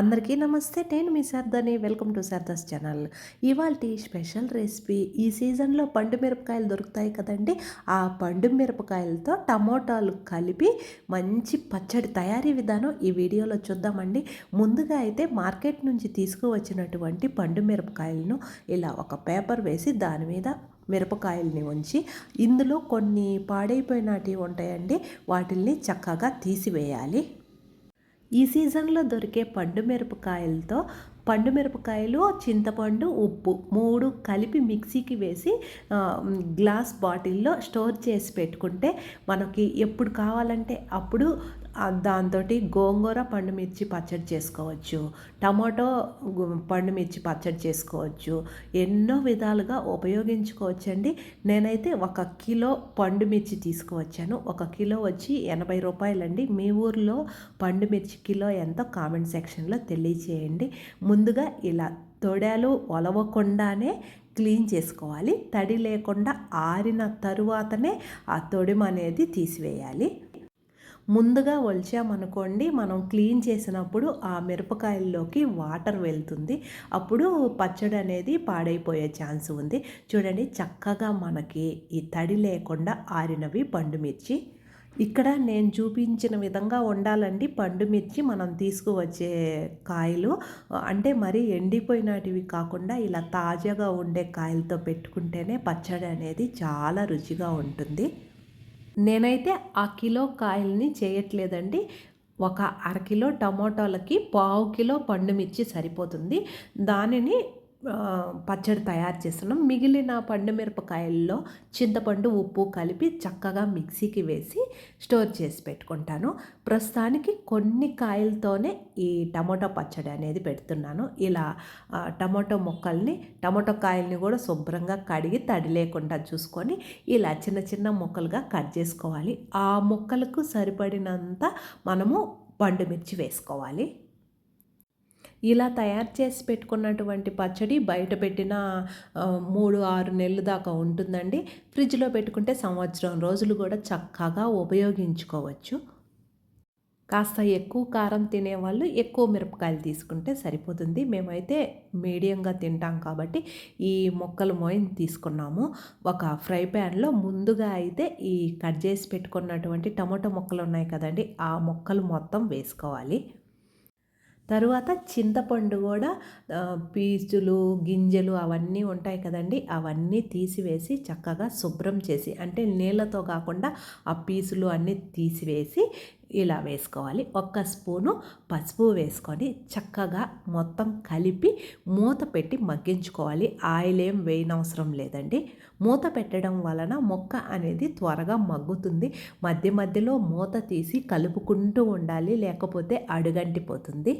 అందరికీ నమస్తే నేను మీ సర్దని వెల్కమ్ టు శారదాస్ ఛానల్. ఇవాళ స్పెషల్ రెసిపీ ఈ సీజన్లో పండు మిరపకాయలు దొరుకుతాయి కదండి. ఆ పండు మిరపకాయలతో టమోటాలు కలిపి మంచి పచ్చడి తయారీ విధానం ఈ వీడియోలో చూద్దామండి. ముందుగా అయితే మార్కెట్ నుంచి తీసుకువచ్చినటువంటి పండు మిరపకాయలను ఇలా ఒక పేపర్ వేసి దాని మీద మిరపకాయల్ని ఉంచి ఇందులో కొన్ని పాడైపోయినటివి ఉంటాయండి. వాటిల్ని చక్కగా తీసివేయాలి. ఈ సీజన్లో దొరికే పండు మిరపకాయలతో పండు మిరపకాయలు చింతపండు ఉప్పు మూడు కలిపి మిక్సీకి వేసి గ్లాస్ బాటిల్లో స్టోర్ చేసి పెట్టుకుంటే మనకి ఎప్పుడు కావాలంటే అప్పుడు దాంతో గోంగూర పండుమిర్చి పచ్చడి చేసుకోవచ్చు. టమాటో పండుమిర్చి పచ్చడి చేసుకోవచ్చు. ఎన్నో విధాలుగా ఉపయోగించుకోవచ్చండి. నేనైతే ఒక కిలో పండుమిర్చి తీసుకువచ్చాను. ఒక కిలో వచ్చి ఎనభై రూపాయలండి. మీ ఊర్లో పండుమిర్చి కిలో ఎంతో కామెంట్ సెక్షన్లో తెలియచేయండి. ముందుగా ఇలా తొడలు ఒలవకుండానే క్లీన్ చేసుకోవాలి. తడి లేకుండా ఆరిన తరువాతనే ఆ తొడిమ అనేది తీసివేయాలి. ముందుగా ఒలిచామనుకోండి మనం క్లీన్ చేసినప్పుడు ఆ మిరపకాయల్లోకి వాటర్ వెళ్తుంది. అప్పుడు పచ్చడి అనేది పాడైపోయే ఛాన్స్ ఉంది. చూడండి చక్కగా మనకి ఈ తడి లేకుండా ఆరినవి పండుమిర్చి. ఇక్కడ నేను చూపించిన విధంగా ఉండాలండి. పండు మిర్చి మనం తీసుకువచ్చే కాయలు. అంటే మరీ ఎండిపోయినటివి కాకుండా ఇలా తాజాగా ఉండే కాయలతో పెట్టుకుంటేనే పచ్చడి అనేది చాలా రుచిగా ఉంటుంది. నేనైతే ఆ కిలో కాయల్ని చేయట్లేదండి. ఒక అరకిలో టమోటాలకి పావు కిలో పండు మిర్చి సరిపోతుంది. దానిని పచ్చడి తయారు చేస్తున్నాం. మిగిలిన పండు మిరపకాయల్లో చింతపండు ఉప్పు కలిపి చక్కగా మిక్సీకి వేసి స్టోర్ చేసి పెట్టుకుంటాను. ప్రస్తుతానికి కొన్ని కాయలతోనే ఈ టమాటో పచ్చడి అనేది పెడుతున్నాను. ఇలా టమాటో మొక్కల్ని టమాటో కాయల్ని కూడా శుభ్రంగా కడిగి తడి లేకుండా చూసుకొని ఇలా చిన్న చిన్న ముక్కలుగా కట్ చేసుకోవాలి. ఆ ముక్కలకు సరిపడినంత మనము పండు మిర్చి వేసుకోవాలి. ఇలా తయారు చేసి పెట్టుకున్నటువంటి పచ్చడి బయట పెట్టిన మూడు ఆరు నెలలు దాకా ఉంటుందండి. ఫ్రిడ్జ్లో పెట్టుకుంటే సంవత్సరం రోజులు కూడా చక్కగా ఉపయోగించుకోవచ్చు. కాస్త ఎక్కువ కారం తినేవాళ్ళు ఎక్కువ మిరపకాయలు తీసుకుంటే సరిపోతుంది. మేమైతే మీడియంగా తింటాం కాబట్టి ఈ మొక్కలు మోయిన్ తీసుకున్నాము. ఒక ఫ్రై ప్యాన్లో ముందుగా అయితే ఈ కట్ చేసి పెట్టుకున్నటువంటి టమాటో మొక్కలు ఉన్నాయి కదండి ఆ మొక్కలు మొత్తం వేసుకోవాలి. తరువాత చింతపండు కూడా పీచులు గింజలు అవన్నీ ఉంటాయి కదండి. అవన్నీ తీసివేసి చక్కగా శుభ్రం చేసి అంటే నీళ్ళతో కాకుండా ఆ పీసులు అన్నీ తీసివేసి ఇలా వేసుకోవాలి. ఒక్క స్పూను పసుపు వేసుకొని చక్కగా మొత్తం కలిపి మూత పెట్టి మగ్గించుకోవాలి. ఆయిల్ ఏం వేయనవసరం లేదండి. మూత పెట్టడం వలన మొక్క అనేది త్వరగా మగ్గుతుంది. మధ్య మధ్యలో మూత తీసి కలుపుకుంటూ ఉండాలి లేకపోతే అడుగంటిపోతుంది.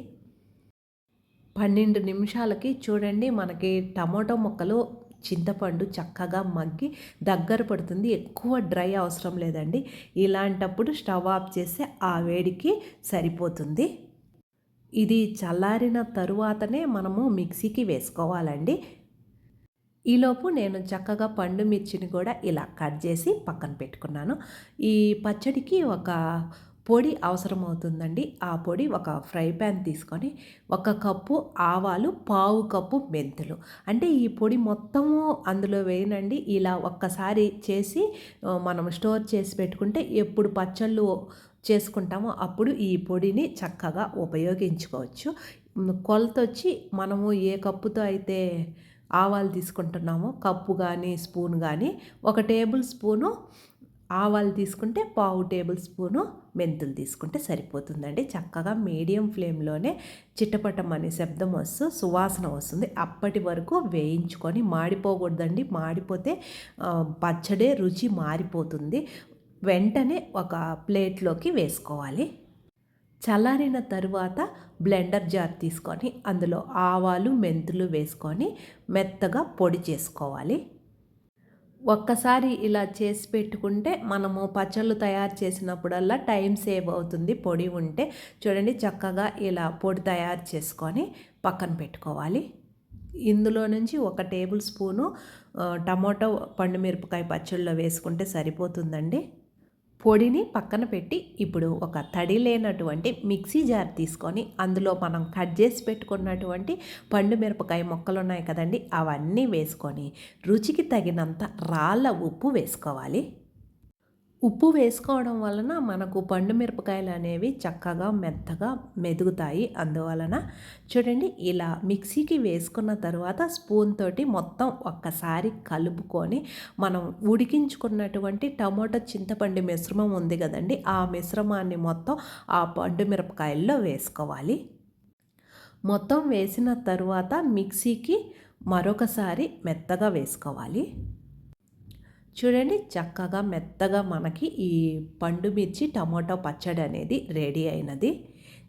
పన్నెండు నిమిషాలకి చూడండి మనకి టమాటో ముక్కలు చింతపండు చక్కగా మగ్గి దగ్గర పడుతుంది. ఎక్కువ డ్రై అవసరం లేదండి. ఇలాంటప్పుడు స్టవ్ ఆఫ్ చేస్తే ఆ వేడికి సరిపోతుంది. ఇది చల్లారిన తరువాతనే మనము మిక్సీకి వేసుకోవాలండి. ఈలోపు నేను చక్కగా పండు మిర్చిని కూడా ఇలా కట్ చేసి పక్కన పెట్టుకున్నాను. ఈ పచ్చడికి ఒక పొడి అవసరమవుతుందండి. ఆ పొడి ఒక ఫ్రై ప్యాన్ తీసుకొని ఒక కప్పు ఆవాలు పావు కప్పు మెంతులు. అంటే ఈ పొడి మొత్తము అందులో వేయనండి. ఇలా ఒక్కసారి చేసి మనం స్టోర్ చేసి పెట్టుకుంటే ఎప్పుడు పచ్చళ్ళు చేసుకుంటామో అప్పుడు ఈ పొడిని చక్కగా ఉపయోగించుకోవచ్చు. కొలత వచ్చి మనము ఏ కప్పుతో అయితే ఆవాలు తీసుకుంటున్నామో కప్పు కానీ స్పూన్ కానీ ఒక టేబుల్ స్పూను ఆవాలు తీసుకుంటే పావు టేబుల్ స్పూను మెంతులు తీసుకుంటే సరిపోతుందండి. చక్కగా మీడియం ఫ్లేమ్లోనే చిట్టపటం అనే శబ్దం వస్తూ సువాసన వస్తుంది. అప్పటి వరకు వేయించుకొని మాడిపోకూడదండి. మాడిపోతే పచ్చడే రుచి మారిపోతుంది. వెంటనే ఒక ప్లేట్లోకి వేసుకోవాలి. చల్లారిన తరువాత బ్లెండర్ జార్ తీసుకొని అందులో ఆవాలు మెంతులు వేసుకొని మెత్తగా పొడి చేసుకోవాలి. ఒక్కసారి ఇలా చేసి పెట్టుకుంటే మనము పచ్చళ్ళు తయారు చేసినప్పుడల్లా టైం సేవ్ అవుతుంది. పొడి ఉంటే చూడండి చక్కగా ఇలా పొడి తయారు చేసుకొని పక్కన పెట్టుకోవాలి. ఇందులో నుంచి ఒక టేబుల్ స్పూను టమోటో పండు మిరపకాయ పచ్చళ్ళలో వేసుకుంటే సరిపోతుందండి. పొడిని పక్కన పెట్టి ఇప్పుడు ఒక తడి లేనటువంటి మిక్సీ జార్ తీసుకొని అందులో మనం కట్ చేసి పెట్టుకున్నటువంటి పండు మిరపకాయ మొక్కలు ఉన్నాయి కదండి అవన్నీ వేసుకొని రుచికి తగినంత రాళ్ళ ఉప్పు వేసుకోవాలి. ఉప్పు వేసుకోవడం వలన మనకు పండు మిరపకాయలు అనేవి చక్కగా మెత్తగా మెదుగుతాయి. అందువలన చూడండి ఇలా మిక్సీకి వేసుకున్న తర్వాత స్పూన్ తోటి మొత్తం ఒక్కసారి కలుపుకొని మనం ఉడికించుకున్నటువంటి టమోటా చింతపండు మిశ్రమం ఉంది కదండి ఆ మిశ్రమాన్ని మొత్తం ఆ పండు మిరపకాయల్లో వేసుకోవాలి. మొత్తం వేసిన తరువాత మిక్సీకి మరొకసారి మెత్తగా వేసుకోవాలి. చూడండి చక్కగా మెత్తగా మనకి ఈ పండు మిర్చి టమాటో పచ్చడి అనేది రెడీ అయినది.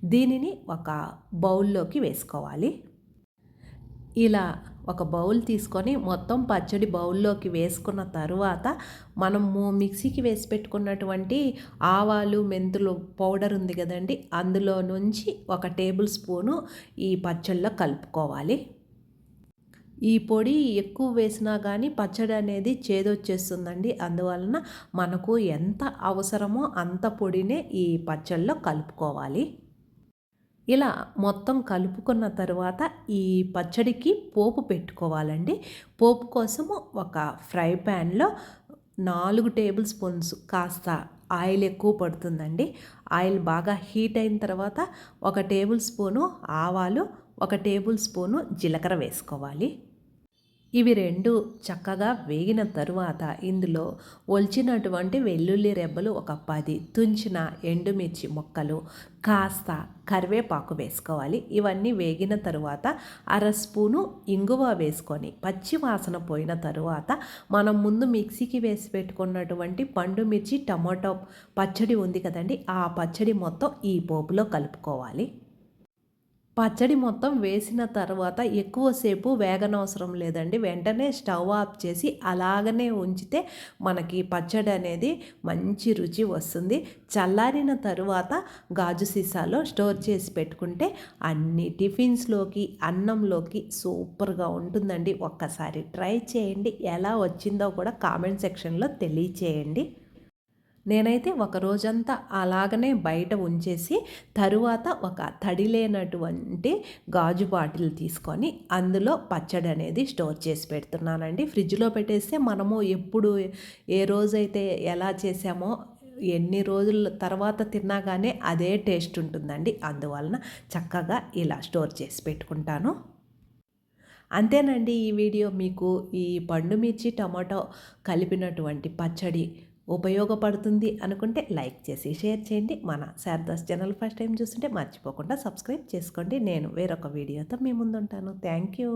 దీనిని ఒక బౌల్లోకి వేసుకోవాలి. ఇలా ఒక బౌల్ తీసుకొని మొత్తం పచ్చడి బౌల్లోకి వేసుకున్న తరువాత మనము మిక్సీకి వేసి పెట్టుకున్నటువంటి ఆవాలు మెంతులు పౌడర్ ఉంది కదండి అందులో నుంచి ఒక టేబుల్ స్పూను ఈ పచ్చళ్ళలో కలుపుకోవాలి. ఈ పొడి ఎక్కువ వేసినా కానీ పచ్చడి అనేది చేదొచ్చేస్తుందండి. అందువలన మనకు ఎంత అవసరమో అంత పొడినే ఈ పచ్చళ్ళలో కలుపుకోవాలి. ఇలా మొత్తం కలుపుకున్న తర్వాత ఈ పచ్చడికి పోపు పెట్టుకోవాలండి. పోపు కోసము ఒక ఫ్రై ప్యాన్లో నాలుగు టేబుల్ స్పూన్స్ కాస్త ఆయిల్ ఎక్కువ పడుతుందండి. ఆయిల్ బాగా హీట్ అయిన తర్వాత ఒక టేబుల్ స్పూను ఆవాలు ఒక టేబుల్ స్పూను జీలకర్ర వేసుకోవాలి. ఇవి రెండు చక్కగా వేగిన తరువాత ఇందులో ఒలిచినటువంటి వెల్లుల్లి రెబ్బలు ఒక పది తుంచిన ఎండుమిర్చి మొక్కలు కాస్త కరివేపాకు వేసుకోవాలి. ఇవన్నీ వేగిన తరువాత అర స్పూను ఇంగువ వేసుకొని పచ్చి వాసన పోయిన తరువాత మనం ముందు మిక్సీకి వేసి పెట్టుకున్నటువంటి పండు మిర్చి టమాటో పచ్చడి ఉంది కదండి ఆ పచ్చడి మొత్తం ఈ పోపులో కలుపుకోవాలి. పచ్చడి మొత్తం వేసిన తర్వాత ఎక్కువసేపు వేగనవసరం లేదండి. వెంటనే స్టవ్ ఆఫ్ చేసి అలాగనే ఉంచితే మనకి పచ్చడి అనేది మంచి రుచి వస్తుంది. చల్లారిన తరువాత గాజు సీసాలో స్టోర్ చేసి పెట్టుకుంటే అన్ని టిఫిన్స్లోకి అన్నంలోకి సూపర్గా ఉంటుందండి. ఒక్కసారి ట్రై చేయండి. ఎలా వచ్చిందో కూడా కామెంట్ సెక్షన్లో తెలియచేయండి. నేనైతే ఒక రోజంతా అలాగనే బయట ఉంచేసి తరువాత ఒక తడి లేనటువంటి గాజు బాటిల్ తీసుకొని అందులో పచ్చడి అనేది స్టోర్ చేసి పెడుతున్నానండి. ఫ్రిడ్జ్లో పెట్టేస్తే మనము ఎప్పుడు ఏ రోజైతే ఎలా చేసామో ఎన్ని రోజుల తర్వాత తిన్నా కానీ అదే టేస్ట్ ఉంటుందండి. అందువలన చక్కగా ఇలా స్టోర్ చేసి పెట్టుకుంటాను. అంతేనండి ఈ వీడియో మీకు ఈ పండు మిర్చి టమాటో కలిపినటువంటి పచ్చడి ఉపయోగపడుతుంది అనుకుంటే లైక్ చేసి షేర్ చేయండి. మన శారదాస్ ఛానల్ ఫస్ట్ టైం చూస్తుంటే మర్చిపోకుండా సబ్స్క్రైబ్ చేసుకోండి. నేను వేరొక వీడియోతో మీ ముందుంటాను. Thank you.